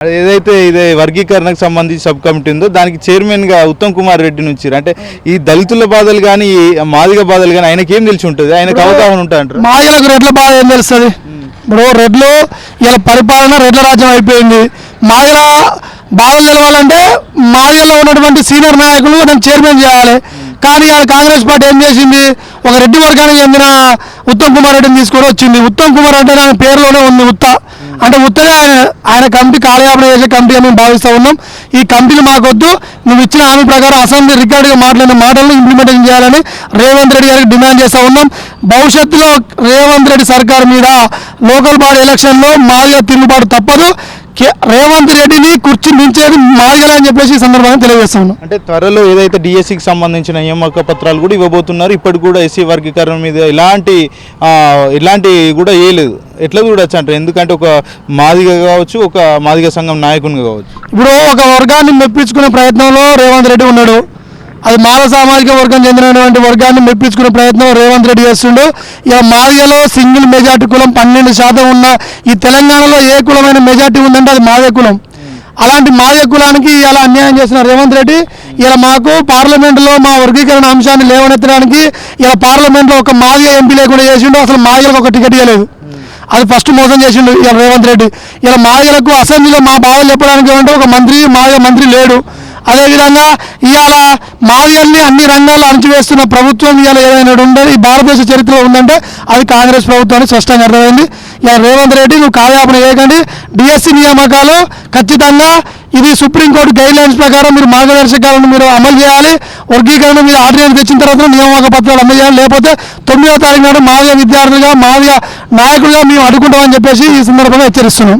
ఏదైతే ఇదే వర్గీకరణకు సంబంధించి సబ్ కమిటీ ఉందో దానికి చైర్మన్గా ఉత్తమ్ కుమార్ రెడ్డి నుంచి అంటే ఈ దళితుల బాధలు కానీ ఈ మాదిగ బాధలు కానీ ఆయనకి ఏం తెలిసి ఉంటుంది? ఆయనకు అవగాహన ఉంటుంది అంటారు? మాయలకు రెడ్ల బాధ ఏం తెలుస్తుంది? ఇప్పుడు రెడ్లు ఇలా పరిపాలన రెడ్ల రాజ్యం అయిపోయింది. మాయల బాధలు తెలవాలంటే మాయలో ఉన్నటువంటి సీనియర్ నాయకులు దాన్ని చైర్మన్ చేయాలి. కానీ ఆ కాంగ్రెస్ పార్టీ ఏం చేసింది? ఒక రెడ్డి వర్గానికి చెందిన ఉత్తమ్ కుమార్ రెడ్డిని తీసుకొని వచ్చింది. ఉత్తమ్ కుమార్ అంటే ఆయన పేరులోనే ఉంది ఉత్త. అంటే ఉత్తగా ఆయన కంపెనీ కమిటీ కార్యాపన చేసే కమిటీ అని మేము భావిస్తూ ఉన్నాం. ఈ కమిటీలు మాకొద్దు. నువ్వు ఇచ్చిన హామీ ప్రకారం అసెంబ్లీ రికార్డుగా మాట్లాడిన మాటలను ఇంప్లిమెంటేషన్ చేయాలని రేవంత్ రెడ్డి గారికి డిమాండ్ చేస్తూ ఉన్నాం. భవిష్యత్తులో రేవంత్ రెడ్డి సర్కార్ మీద లోకల్ బాడీ ఎలక్షన్లో మాదిగా తిరుగుబాటు తప్పదు. కే- రేవంత్ రెడ్డిని కుర్చీ మించేది మాదిగలే అని చెప్పేసి ఈ సందర్భంగా తెలియజేస్తా ఉన్నాం. అంటే త్వరలో ఏదైతే డిఎస్సికి సంబంధించిన నియామక పత్రాలు కూడా ఇవ్వబోతున్నారు ఇప్పటికి కూడా ఎస్సీ వర్గీకరణ మీద ఎలాంటి ఇలాంటి కూడా వేయలేదు ఎట్లా చూడొచ్చు అంటారు? ఎందుకంటే ఒక మాదిగ కావచ్చు ఒక మాదిగ సంఘం నాయకునిగా కావచ్చు. ఇప్పుడు ఒక వర్గాన్ని మెప్పించుకునే ప్రయత్నంలో రేవంత్ రెడ్డి ఉన్నాడు. అది మానవ సామాజిక వర్గం చెందినటువంటి వర్గాన్ని మెప్పించుకునే ప్రయత్నం రేవంత్ రెడ్డి చేస్తుండు. ఇక మాదిగలో సింగిల్ మెజార్టీ కులం పన్నెండు శాతం ఉన్న ఈ తెలంగాణలో ఏ కులమైన మెజార్టీ ఉందంటే అది మాదే కులం. అలాంటి మాదే కులానికి ఇలా అన్యాయం చేసిన రేవంత్ రెడ్డి ఇలా మాకు పార్లమెంటులో మా వర్గీకరణ అంశాన్ని లేవనెత్తడానికి ఇలా పార్లమెంట్లో ఒక మాదిగ ఎంపీ లేకుండా చేసిండు. అసలు మాదిగలకు ఒక టికెట్ ఇవ్వలేదు అది ఫస్ట్ మోసం చేసిండు ఇలా రేవంత్ రెడ్డి. ఇలా మాయలకు అసెంబ్లీలో మా బాధలు చెప్పడానికి ఏమంటే ఒక మంత్రి మాయ మంత్రి లేడు. అదేవిధంగా ఇవాళ మాదిగల్ని అన్ని రంగాల్లో అణచివేస్తున్న ప్రభుత్వం ఇవాళ ఏదైనా ఉండదు. ఈ భారతదేశ చరిత్రలో ఉందంటే అది కాంగ్రెస్ ప్రభుత్వానికి స్పష్టంగా అర్థమైంది. ఇలా రేవంత్ రెడ్డి నువ్వు కాయాపన చేయకండి. డిఎస్సి నియామకాలు ఖచ్చితంగా ఇది సుప్రీంకోర్టు గైడ్ లైన్స్ ప్రకారం మీరు మార్గదర్శకాలను మీరు అమలు చేయాలి. వర్గీకరణ మీద ఆర్డినెన్స్ తెచ్చిన తర్వాత నియామక పత్రాలు అందజేయాలి లేకపోతే తొమ్మిదవ తారీఖు నాడు మాదిగ విద్యార్థులుగా మాదిగ నాయకులుగా మేము అడుగుంటామని చెప్పేసి ఈ సందర్భంగా హెచ్చరిస్తున్నాం.